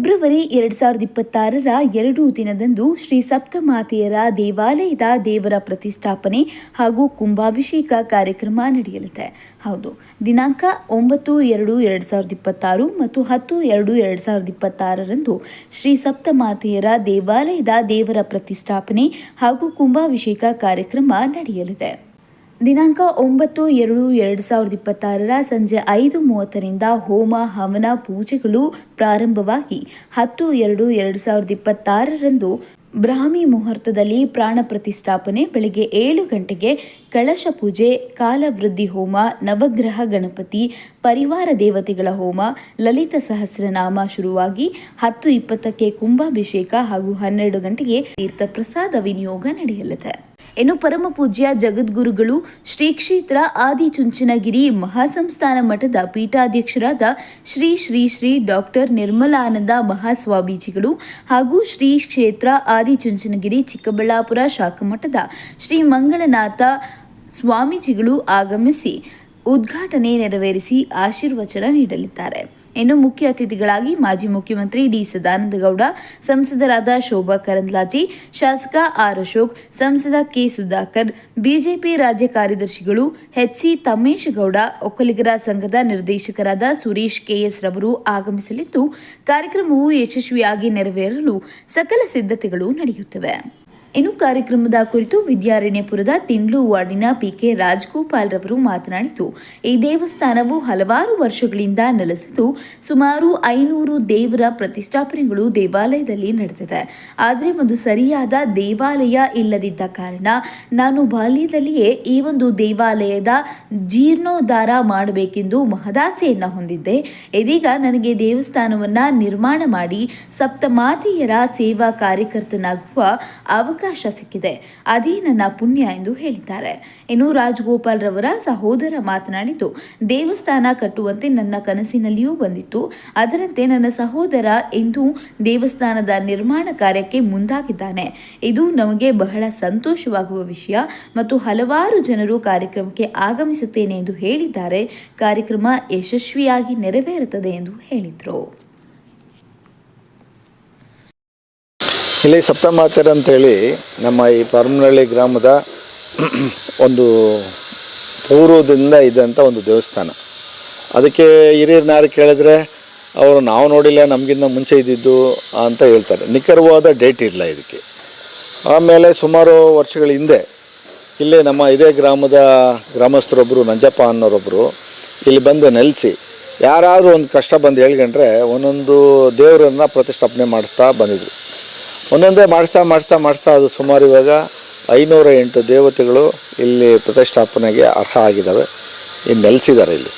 February ಎರಡು ಸಾವಿರದ ಇಪ್ಪತ್ತಾರರ ಎರಡು ದಿನದಂದು ಶ್ರೀ ಸಪ್ತಮಾತೆಯರ ದೇವಾಲಯದ ದೇವರ ಪ್ರತಿಷ್ಠಾಪನೆ ಹಾಗೂ ಕುಂಭಾಭಿಷೇಕ ಕಾರ್ಯಕ್ರಮ ನಡೆಯಲಿದೆ. ಹೌದು, ದಿನಾಂಕ ಒಂಬತ್ತು ಎರಡು ಎರಡ್ ಸಾವಿರದ ಇಪ್ಪತ್ತಾರು ಮತ್ತು ಹತ್ತು ಎರಡು ಎರಡು ಸಾವಿರದ ಇಪ್ಪತ್ತಾರರಂದು ಶ್ರೀ ಸಪ್ತಮಾತೆಯರ ದೇವಾಲಯದ ದೇವರ ಪ್ರತಿಷ್ಠಾಪನೆ ಹಾಗೂ ಕುಂಭಾಭಿಷೇಕ ಕಾರ್ಯಕ್ರಮ ನಡೆಯಲಿದೆ. ದಿನಾಂಕ ಒಂಬತ್ತು ಎರಡು ಎರಡು ಸಾವಿರದ ಇಪ್ಪತ್ತಾರರ ಸಂಜೆ ಐದು ಮೂವತ್ತರಿಂದ ಹೋಮ ಹವನ ಪೂಜೆಗಳು ಪ್ರಾರಂಭವಾಗಿ ಹತ್ತು ಎರಡು ಎರಡು ಸಾವಿರದ ಇಪ್ಪತ್ತಾರರಂದು ಬ್ರಾಹ್ಮಿ ಮುಹೂರ್ತದಲ್ಲಿ ಪ್ರಾಣ ಪ್ರತಿಷ್ಠಾಪನೆ ಬೆಳಗ್ಗೆ ಏಳು ಗಂಟೆಗೆ ಕಳಶ ಪೂಜೆ, ಕಾಲವೃದ್ಧಿ ಹೋಮ, ನವಗ್ರಹ ಗಣಪತಿ, ಪರಿವಾರ ದೇವತೆಗಳ ಹೋಮ, ಲಲಿತ ಸಹಸ್ರನಾಮ ಶುರುವಾಗಿ ಹತ್ತು ಇಪ್ಪತ್ತಕ್ಕೆ ಕುಂಭಾಭಿಷೇಕ ಹಾಗೂ ಹನ್ನೆರಡು ಗಂಟೆಗೆ ತೀರ್ಥ ಪ್ರಸಾದ ವಿನಿಯೋಗ ನಡೆಯಲಿದೆ. ಇನ್ನು ಪರಮ ಪೂಜ್ಯ ಜಗದ್ಗುರುಗಳು ಶ್ರೀ ಕ್ಷೇತ್ರ ಆದಿಚುಂಚನಗಿರಿ ಮಹಾಸಂಸ್ಥಾನ ಮಠದ ಪೀಠಾಧ್ಯಕ್ಷರಾದ ಶ್ರೀ ಶ್ರೀ ಶ್ರೀ ಡಾಕ್ಟರ್ ನಿರ್ಮಲಾನಂದ ಮಹಾಸ್ವಾಮೀಜಿಗಳು ಹಾಗೂ ಶ್ರೀ ಕ್ಷೇತ್ರ ಆದಿಚುಂಚನಗಿರಿ ಚಿಕ್ಕಬಳ್ಳಾಪುರ ಶಾಖಮಠದ ಶ್ರೀ ಮಂಗಳನಾಥ ಸ್ವಾಮೀಜಿಗಳು ಆಗಮಿಸಿ ಉದ್ಘಾಟನೆ ನೆರವೇರಿಸಿ ಆಶೀರ್ವಚನ ನೀಡಲಿದ್ದಾರೆ. ಇನ್ನು ಮುಖ್ಯ ಅತಿಥಿಗಳಾಗಿ ಮಾಜಿ ಮುಖ್ಯಮಂತ್ರಿ ಡಿ ಸದಾನಂದಗೌಡ, ಸಂಸದರಾದ ಶೋಭಾ ಕರಂದ್ಲಾಜಿ, ಶಾಸಕ ಆರ್ ಅಶೋಕ್, ಸಂಸದ ಕೆ ಸುಧಾಕರ್, ಬಿಜೆಪಿ ರಾಜ್ಯ ಕಾರ್ಯದರ್ಶಿಗಳು ಎಚ್ಸಿ ಸಿ ಗೌಡ ಒಕ್ಕಲಿಗರ ಸಂಘದ ನಿರ್ದೇಶಕರಾದ ಸುರೇಶ್ ಕೆಎಸ್ ರವರು ಆಗಮಿಸಲಿದ್ದು, ಕಾರ್ಯಕ್ರಮವು ಯಶಸ್ವಿಯಾಗಿ ನೆರವೇರಲು ಸಕಲ ಸಿದ್ಧತೆಗಳು ನಡೆಯುತ್ತವೆ. ಇನ್ನು ಕಾರ್ಯಕ್ರಮದ ಕುರಿತು ವಿದ್ಯಾರಣ್ಯಪುರದ ತಿಂಡ್ಲು ವಾರ್ಡಿನ ಪಿಕೆ ರಾಜ್ಗೋಪಾಲ್ ರವರು ಮಾತನಾಡಿದ್ದು ಈ ದೇವಸ್ಥಾನವು ಹಲವಾರು ವರ್ಷಗಳಿಂದ ನೆಲೆಸಿದ್ದು ಸುಮಾರು ಐನೂರು ದೇವರ ಪ್ರತಿಷ್ಠಾಪನೆಗಳು ದೇವಾಲಯದಲ್ಲಿ ನಡೆದಿದೆ. ಆದರೆ ಒಂದು ಸರಿಯಾದ ದೇವಾಲಯ ಇಲ್ಲದಿದ್ದ ಕಾರಣ ನಾನು ಬಾಲ್ಯದಲ್ಲಿಯೇ ಈ ಒಂದು ದೇವಾಲಯದ ಜೀರ್ಣೋದ್ಧಾರ ಮಾಡಬೇಕೆಂದು ಮಹದಾಸೆಯನ್ನ ಹೊಂದಿದ್ದೆ. ಇದೀಗ ನನಗೆ ದೇವಸ್ಥಾನವನ್ನು ನಿರ್ಮಾಣ ಮಾಡಿ ಸಪ್ತಮಾತೆಯರ ಸೇವಾ ಕಾರ್ಯಕರ್ತನಾಗುವ ಅವಕಾಶ ಸಿಕ್ಕಿದೆ ಅದೇ ನನ್ನ ಪುಣ್ಯ ಎಂದು ಹೇಳಿದ್ದಾರೆ. ಇನ್ನು ರಾಜಗೋಪಾಲ್ ರವರ ಸಹೋದರ ಮಾತನಾಡಿದ್ದು, ದೇವಸ್ಥಾನ ಕಟ್ಟುವಂತೆ ನನ್ನ ಕನಸಿನಲ್ಲಿಯೂ ಬಂದಿತ್ತು. ಅದರಂತೆ ನನ್ನ ಸಹೋದರ ಇಂದು ದೇವಸ್ಥಾನದ ನಿರ್ಮಾಣ ಕಾರ್ಯಕ್ಕೆ ಮುಂದಾಗಿದ್ದಾನೆ. ಇದು ನಮಗೆ ಬಹಳ ಸಂತೋಷವಾಗುವ ವಿಷಯ ಮತ್ತು ಹಲವಾರು ಜನರು ಕಾರ್ಯಕ್ರಮಕ್ಕೆ ಆಗಮಿಸುತ್ತೇನೆ ಎಂದು ಹೇಳಿದ್ದಾರೆ. ಕಾರ್ಯಕ್ರಮ ಯಶಸ್ವಿಯಾಗಿ ನೆರವೇರುತ್ತದೆ ಎಂದು ಹೇಳಿದರು. ಇಲ್ಲಿ ಸಪ್ತಮಾತೆರ ಅಂತೇಳಿ ನಮ್ಮ ಈ ಪರಮನಹಳ್ಳಿ ಗ್ರಾಮದ ಒಂದು ಪೂರ್ವದಿಂದ ಇದ್ದಂಥ ಒಂದು ದೇವಸ್ಥಾನ. ಅದಕ್ಕೆ ಹಿರಿಯರನ್ನಾರು ಕೇಳಿದ್ರೆ, ಅವರು ನಾವು ನೋಡಿಲ್ಲ ನಮಗಿಂತ ಮುಂಚೆ ಇದ್ದಿದ್ದು ಅಂತ ಹೇಳ್ತಾರೆ. ನಿಖರವಾದ ಡೇಟ್ ಇಲ್ಲ ಇದಕ್ಕೆ. ಆಮೇಲೆ ಸುಮಾರು ವರ್ಷಗಳ ಹಿಂದೆ, ಇಲ್ಲಿ ನಮ್ಮ ಇದೇ ಗ್ರಾಮದ ಗ್ರಾಮಸ್ಥರೊಬ್ಬರು ನಂಜಪ್ಪ ಅನ್ನೋರೊಬ್ಬರು ಇಲ್ಲಿ ಬಂದು ನೆಲೆಸಿ, ಯಾರಾದರೂ ಒಂದು ಕಷ್ಟ ಬಂದು ಹೇಳ್ಕೊಂಡ್ರೆ ಒಂದೊಂದು ದೇವರನ್ನು ಪ್ರತಿಷ್ಠಾಪನೆ ಮಾಡಿಸ್ತಾ ಬಂದಿದ್ರು. ಒಂದೊಂದೇ ಮಾಡಿಸ್ತಾ ಮಾಡಿಸ್ತಾ ಮಾಡಿಸ್ತಾ ಅದು ಸುಮಾರು ಇವಾಗ ಐನೂರ ಎಂಟು ದೇವತೆಗಳು ಇಲ್ಲಿ ಪ್ರತಿಷ್ಠಾಪನೆಗೆ ಅರ್ಹ ಆಗಿದ್ದಾವೆ. ಇನ್ನು ನೆಲೆಸಿದ್ದಾರೆ ಇಲ್ಲಿ.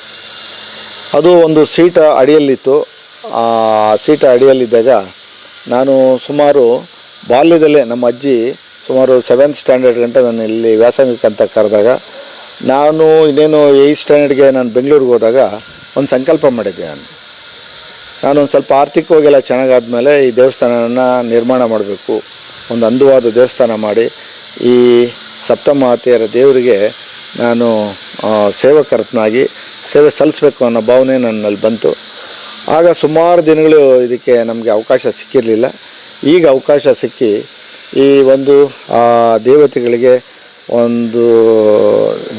ಅದು ಒಂದು ಸೀಟ ಅಡಿಯಲ್ಲಿತ್ತು. ಆ ಸೀಟ ಅಡಿಯಲ್ಲಿದ್ದಾಗ ನಾನು ಸುಮಾರು ಬಾಲ್ಯದಲ್ಲೇ ನಮ್ಮ ಅಜ್ಜಿ ಸುಮಾರು ಸೆವೆಂತ್ ಸ್ಟ್ಯಾಂಡರ್ಡ್ ಗಂಟೆ ನಾನು ಇಲ್ಲಿ ವ್ಯಾಸಂಗಕ್ಕೆ ಅಂತ ಕರೆದಾಗ ನಾನು ಇನ್ನೇನು ಏಯ್ತ್ ಸ್ಟ್ಯಾಂಡರ್ಡ್ಗೆ ನಾನು ಬೆಂಗಳೂರಿಗೆ ಹೋದಾಗ ಒಂದು ಸಂಕಲ್ಪ ಮಾಡಿದ್ದೆ ನಾನು. ನಾನು ಒಂದು ಸ್ವಲ್ಪ ಆರ್ಥಿಕವಾಗೆಲ್ಲ ಚೆನ್ನಾಗಾದ್ಮೇಲೆ ಈ ದೇವಸ್ಥಾನವನ್ನು ನಿರ್ಮಾಣ ಮಾಡಬೇಕು. ಒಂದು ಅಂದವಾದ ದೇವಸ್ಥಾನ ಮಾಡಿ. ಈ ಸಪ್ತಮಾತೆಯರ ದೇವರಿಗೆ ನಾನು ಸೇವಕರತ್ನಾಗಿ ಸೇವೆ ಸಲ್ಲಿಸ್ಬೇಕು ಅನ್ನೋ ಭಾವನೆ ನನ್ನಲ್ಲಿ ಬಂತು. ಆಗ ಸುಮಾರು ದಿನಗಳು ಇದಕ್ಕೆ ನಮಗೆ ಅವಕಾಶ ಸಿಕ್ಕಿರಲಿಲ್ಲ. ಈಗ ಅವಕಾಶ ಸಿಕ್ಕಿ ಈ ಒಂದು ದೇವತೆಗಳಿಗೆ ಒಂದು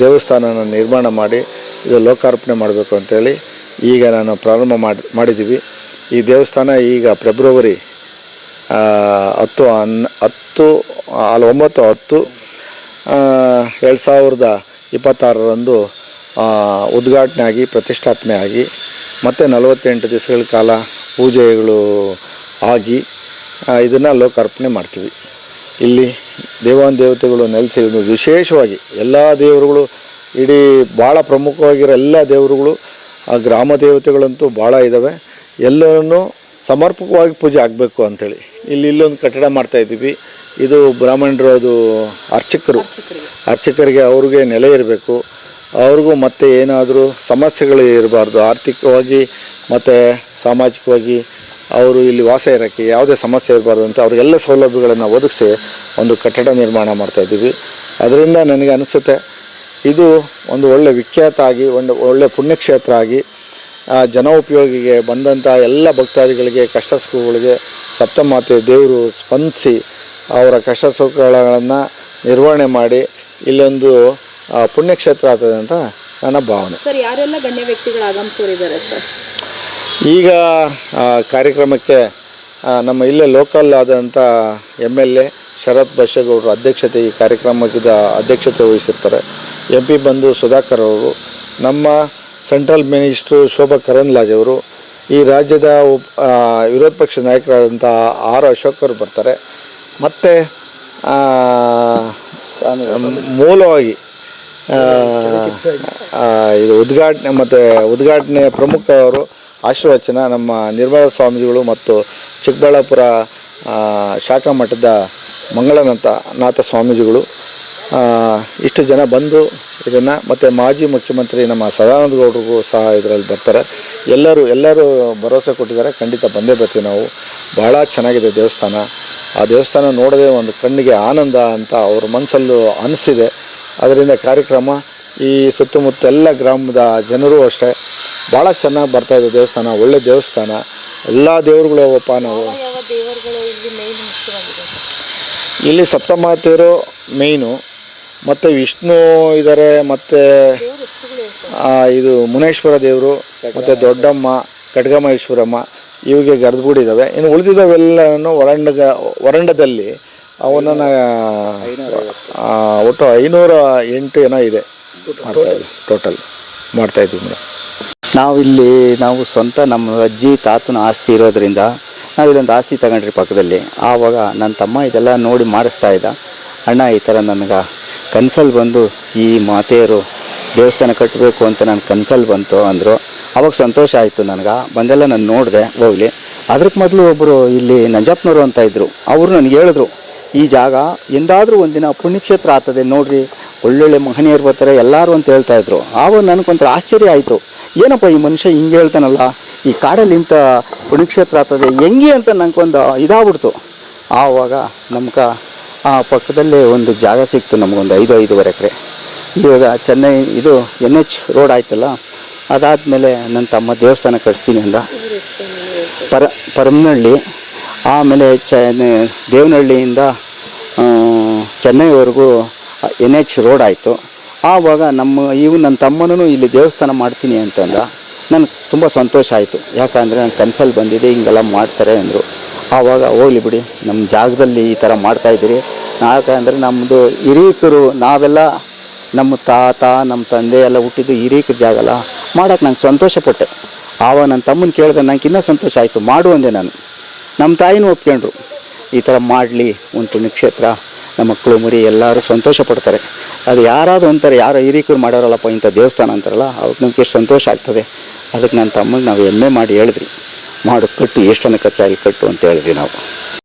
ದೇವಸ್ಥಾನನ ನಿರ್ಮಾಣ ಮಾಡಿ ಇದು ಲೋಕಾರ್ಪಣೆ ಮಾಡಬೇಕು ಅಂತೇಳಿ ಈಗ ನಾನು ಪ್ರಾರಂಭ ಮಾಡಿ, ಮಾಡಿದ್ದೀವಿ. ಈ ದೇವಸ್ಥಾನ ಈಗ ಫೆಬ್ರವರಿ ಹತ್ತು ಹನ್ ಹತ್ತು, ಅಲ್ಲಿ, ಒಂಬತ್ತು ಹತ್ತು ಎರಡು ಸಾವಿರದ ಇಪ್ಪತ್ತಾರರಂದು ಉದ್ಘಾಟನೆ ಆಗಿ, ಪ್ರತಿಷ್ಠಾಪನೆ ಆಗಿ, ಮತ್ತು ನಲವತ್ತೆಂಟು ದಿವಸಗಳ ಕಾಲ ಪೂಜೆಗಳು ಆಗಿ ಇದನ್ನು ಲೋಕಾರ್ಪಣೆ ಮಾಡ್ತೀವಿ. ಇಲ್ಲಿ ದೇವಾನ್ ದೇವತೆಗಳು ನೆಲೆಸಿ ವಿಶೇಷವಾಗಿ ಎಲ್ಲ ದೇವರುಗಳು, ಇಡೀ ಭಾಳ ಪ್ರಮುಖವಾಗಿರೋ ಎಲ್ಲ ದೇವರುಗಳು, ಆ ಗ್ರಾಮ ದೇವತೆಗಳಂತೂ ಭಾಳ ಇದ್ದಾವೆ ಎಲ್ಲರನ್ನೂ ಸಮರ್ಪಕವಾಗಿ ಪೂಜೆ ಆಗಬೇಕು ಅಂಥೇಳಿ ಇಲ್ಲಿ ಇಲ್ಲೊಂದು ಕಟ್ಟಡ ಮಾಡ್ತಾ ಇದ್ದೀವಿ. ಇದು ಬ್ರಾಹ್ಮಣರು ಅದು ಅರ್ಚಕರು. ಅರ್ಚಕರಿಗೆ ಅವ್ರಿಗೆ ನೆಲೆ ಇರಬೇಕು. ಅವ್ರಿಗೂ ಮತ್ತೆ ಏನಾದರೂ ಸಮಸ್ಯೆಗಳು ಇರಬಾರ್ದು. ಆರ್ಥಿಕವಾಗಿ ಮತ್ತು ಸಾಮಾಜಿಕವಾಗಿ ಅವರು ಇಲ್ಲಿ ವಾಸ ಇರೋಕ್ಕೆ ಯಾವುದೇ ಸಮಸ್ಯೆ ಇರಬಾರ್ದು ಅಂತ ಅವ್ರಿಗೆಲ್ಲ ಸೌಲಭ್ಯಗಳನ್ನು ಒದಗಿಸಿ ಒಂದು ಕಟ್ಟಡ ನಿರ್ಮಾಣ ಮಾಡ್ತಾಯಿದ್ದೀವಿ ಅದರಿಂದ ನನಗೆ ಅನಿಸುತ್ತೆ, ಇದು ಒಂದು ಒಳ್ಳೆ ವಿಖ್ಯಾತ ಆಗಿ, ಒಂದು ಒಳ್ಳೆ ಪುಣ್ಯಕ್ಷೇತ್ರ ಆಗಿ ಜನೋಪಯೋಗಿಗೆ ಬಂದಂಥ ಎಲ್ಲ ಭಕ್ತಾದಿಗಳಿಗೆ ಕಷ್ಟ ಸುಖಗಳಿಗೆ ಸಪ್ತಮಾತೆ ದೇವರು ಸ್ಪಂದಿಸಿ ಅವರ ಕಷ್ಟ ಸುಖಗಳನ್ನು ನಿರ್ವಹಣೆ ಮಾಡಿ ಇಲ್ಲೊಂದು ಪುಣ್ಯಕ್ಷೇತ್ರ ಆಗ್ತದೆ ಅಂತ ನನ್ನ ಭಾವನೆ. ಸರ್ ಯಾರೆಲ್ಲ ಗಣ್ಯ ವ್ಯಕ್ತಿಗಳು ಆಗಮಿಸೋರಿದ್ದಾರೆ ಸರ್? ಈಗ ಕಾರ್ಯಕ್ರಮಕ್ಕೆ ನಮ್ಮ ಇಲ್ಲೇ ಲೋಕಲ್ ಆದಂಥ ಎಂ ಎಲ್ ಎ ಶರತ್ ಬಸ್ಸೇಗೌಡರು ಅಧ್ಯಕ್ಷತೆ ಈ ಕಾರ್ಯಕ್ರಮದ ಅಧ್ಯಕ್ಷತೆ ವಹಿಸಿರ್ತಾರೆ. ಎಂ ಪಿ ಬಂದು ಸುಧಾಕರ್ ಅವರು. ನಮ್ಮ ಸೆಂಟ್ರಲ್ ಮಿನಿಸ್ಟ್ರು ಶೋಭಾ ಕರಂದ್ಲಾಜೆ ಅವರು ಈ ರಾಜ್ಯದ ವಿರೋಧ ಪಕ್ಷ ನಾಯಕರಾದಂಥ ಆರ್ ಅಶೋಕ್ ಅವರು ಬರ್ತಾರೆ. ಮತ್ತು ಮೂಲವಾಗಿ ಇದು ಉದ್ಘಾಟನೆ, ಮತ್ತು ಉದ್ಘಾಟನೆ ಪ್ರಮುಖ ಅವರು ಆಶೀರ್ವಚನ ನಮ್ಮ ನಿರ್ಮಲ ಸ್ವಾಮೀಜಿಗಳು ಮತ್ತು ಚಿಕ್ಕಬಳ್ಳಾಪುರ ಶಾಖಾ ಮಠದ ಮಂಗಳನಾಥ ನಾಥ ಸ್ವಾಮೀಜಿಗಳು. ಇಷ್ಟು ಜನ ಬಂದು ಇದನ್ನು ಮತ್ತು ಮಾಜಿ ಮುಖ್ಯಮಂತ್ರಿ ನಮ್ಮ ಸದಾನಂದ ಗೌಡರಿಗೂ ಸಹ ಇದರಲ್ಲಿ ಬರ್ತಾರೆ. ಎಲ್ಲರೂ ಎಲ್ಲರೂ ಭರವಸೆ ಕೊಟ್ಟಿದ್ದಾರೆ. ಖಂಡಿತ ಬಂದೇ ಬರ್ತೀವಿ ನಾವು. ಭಾಳ ಚೆನ್ನಾಗಿದೆ ದೇವಸ್ಥಾನ. ಆ ದೇವಸ್ಥಾನ ನೋಡೋದೇ ಒಂದು ಕಣ್ಣಿಗೆ ಆನಂದ ಅಂತ ಅವ್ರ ಮನಸ್ಸಲ್ಲೂ ಅನಿಸಿದೆ. ಅದರಿಂದ ಕಾರ್ಯಕ್ರಮ ಈ ಸುತ್ತಮುತ್ತ ಎಲ್ಲ ಗ್ರಾಮದ ಜನರು ಅಷ್ಟೇ. ಭಾಳ ಚೆನ್ನಾಗಿ ಬರ್ತಾಯಿದೆ ದೇವಸ್ಥಾನ. ಒಳ್ಳೆ ದೇವಸ್ಥಾನ. ಎಲ್ಲ ದೇವರುಗಳು ಅವಪ್ಪ ನಾವು. ಇಲ್ಲಿ ಸಪ್ತಮಾತೆಯರು ಮೇಯ್ನು ಮತ್ತು ವಿಷ್ಣು ಇದ್ದಾರೆ ಮತ್ತು ಇದು ಮುನೇಶ್ವರ ದೇವರು, ಮತ್ತು ದೊಡ್ಡಮ್ಮ, ಖಡ್ಗಮಹೇಶ್ವರಮ್ಮ, ಇವಿಗೆ ಗರ್ದ್ಬಿಟ್ಟಿದ್ದಾವೆ ಇನ್ನು ಉಳಿದಿದ್ದಾವೆಲ್ಲನೂ ವರಂಡಗ, ವರಂಡದಲ್ಲಿ ಅವನನ್ನು ಒಟ್ಟು ಐನೂರ ಎಂಟು ಏನೋ ಇದೆ ಮಾಡ್ತಾಯಿದ್ವಿ ಟೋಟಲ್ ಮಾಡ್ತಾಯಿದ್ವಿ ಮೇಡಮ್ ನಾವಿಲ್ಲಿ, ನಾವು ಸ್ವಂತ ನಮ್ಮ ಅಜ್ಜಿ, ತಾತನ ಆಸ್ತಿ ಇರೋದ್ರಿಂದ ನಾವಿಲ್ಲಿ ಒಂದು ಆಸ್ತಿ ತಗೊಂಡ್ರಿ ಪಕ್ಕದಲ್ಲಿ. ಆವಾಗ ನನ್ನ ತಮ್ಮ ಇದೆಲ್ಲ ನೋಡಿ ಮಾಡಿಸ್ತಾ ಇದ್ದ. ಅಣ್ಣ, ಈ ಥರ ನನಗೆ ಕನ್ಸಲ್ಲಿ ಬಂದು ಈ ಮಾತೆಯರು ದೇವಸ್ಥಾನ ಕಟ್ಟಬೇಕು ಅಂತ ನನ್ನ ಕನ್ಸಲ್ಲಿ ಬಂತು ಅಂದರು. ಅವಾಗ ಸಂತೋಷ ಆಯಿತು ನನಗೆ. ಬಂದೆಲ್ಲ ನಾನು ನೋಡಿದೆ ಹೋಗ್ಲಿ. ಅದಕ್ಕೆ ಮೊದಲು ಒಬ್ಬರು ಇಲ್ಲಿ ನಂಜಪ್ಪನವರು ಅಂತ ಇದ್ದರು ಅವರು ನನಗೆ ಹೇಳಿದ್ರು, ಈ ಜಾಗ ಎಂದಾದರೂ ಒಂದಿನ ಪುಣ್ಯಕ್ಷೇತ್ರ ಆಗ್ತದೆ ನೋಡಿರಿ. ಒಳ್ಳೊಳ್ಳೆ ಮಹನೀಯರು ಬರ್ತಾರೆ, ಎಲ್ಲರೂ ಅಂತ ಹೇಳ್ತಾ ಇದ್ರು. ಆವಾಗ ನನಗೊಂಥರ ಆಶ್ಚರ್ಯ ಆಯಿತು. ಏನಪ್ಪ ಈ ಮನುಷ್ಯ ಹಿಂಗೆ ಹೇಳ್ತಾನಲ್ಲ? ಈ ಕಾಡಲ್ಲಿ ಇಂಥ ಪುಣ್ಯಕ್ಷೇತ್ರ ಆಗ್ತದೆ, ಹೆಂಗೆ ಅಂತ ನನಗೊಂದು ಇದಾಗ್ಬಿಡ್ತು. ಆವಾಗ ನಮ್ಗೆ ಆ ಪಕ್ಕದಲ್ಲೇ ಒಂದು ಜಾಗ ಸಿಕ್ತು ನಮಗೊಂದು ಐದು ಐದೂವರೆ ಎಕರೆ. ಇವಾಗ ಚೆನ್ನೈ ಇದು ಎನ್ ಎಚ್ ರೋಡ್ ಆಯ್ತಲ್ಲ, ಅದಾದಮೇಲೆ ನನ್ನ ತಮ್ಮ ದೇವಸ್ಥಾನ ಕಟ್ಸ್ತೀನಿ ಅಂದ. ಪರ ಪರಮನಹಳ್ಳಿ ಆಮೇಲೆ ಚ ದೇವನಹಳ್ಳಿಯಿಂದ ಚೆನ್ನೈವರೆಗೂ ಎನ್ ಎಚ್ ರೋಡ್ ಆಯಿತು. ಆವಾಗ ನಮ್ಮ, ಇವು ನನ್ನ ತಮ್ಮನೂ ಇಲ್ಲಿ ದೇವಸ್ಥಾನ ಮಾಡ್ತೀನಿ ಅಂತಂದ. ನನಗೆ ತುಂಬ ಸಂತೋಷ ಆಯಿತು. ಯಾಕಂದರೆ ನನ್ನ ಕನಸಲ್ಲಿ ಬಂದಿದೆ, ಹಿಂಗೆಲ್ಲ ಮಾಡ್ತಾರೆ ಅಂದರು. ಆವಾಗ ಹೋಗ್ಲಿ ಬಿಡಿ. ನಮ್ಮ ಜಾಗದಲ್ಲಿ ಈ ಥರ ಮಾಡ್ತಾಯಿದ್ದೀರಿ ಅಂದರೆ ನಮ್ಮದು ಹಿರೀಕರು, ನಾವೆಲ್ಲ ನಮ್ಮ ತಾತ, ನಮ್ಮ ತಂದೆ ಎಲ್ಲ ಹುಟ್ಟಿದ್ದು ಹಿರೀಕರ ಜಾಗ ಅಲ್ಲ. ಮಾಡೋಕೆ ನಂಗೆ ಸಂತೋಷಪಟ್ಟೆ ಆವಾಗ ನನ್ನ ತಮ್ಮನ ಕೇಳಿದ್ರೆ ನಂಗೆ ಇನ್ನೂ ಸಂತೋಷ ಆಯಿತು. ಮಾಡು ಅಂದೆ ನಾನು. ನಮ್ಮ ತಾಯಿನೂ ಒಪ್ಕೊಂಡ್ರು. ಈ ಥರ ಮಾಡಲಿ ಒಂದು ಪುಣ್ಯಕ್ಷೇತ್ರ ನಮ್ಮ ಮಕ್ಕಳು, ಮರಿ ಎಲ್ಲರೂ ಸಂತೋಷ ಪಡ್ತಾರೆ. ಅದು ಯಾರಾದರೂ ಅಂತಾರೆ, ಯಾರೋ ಹಿರೀಕರು ಮಾಡೋರಲ್ಲಪ್ಪ ಇಂಥ ದೇವಸ್ಥಾನ ಅಂತಾರಲ್ಲ, ಅವ್ರಿಗೆ ನಮ್ಗೆ ಎಷ್ಟು ಸಂತೋಷ ಆಗ್ತದೆ. ಅದಕ್ಕೆ ನನ್ನ ತಮ್ಮಗೆ ನಾವು ಹೆಮ್ಮೆ ಮಾಡಿ ಹೇಳಿದ್ರಿ ಮಾಡು ಕಟ್ಟು ಎಷ್ಟನ್ನು ಕಚ್ಚಾಗಿ ಕಟ್ಟು ಅಂತ ಹೇಳಿದ್ವಿ ನಾವು.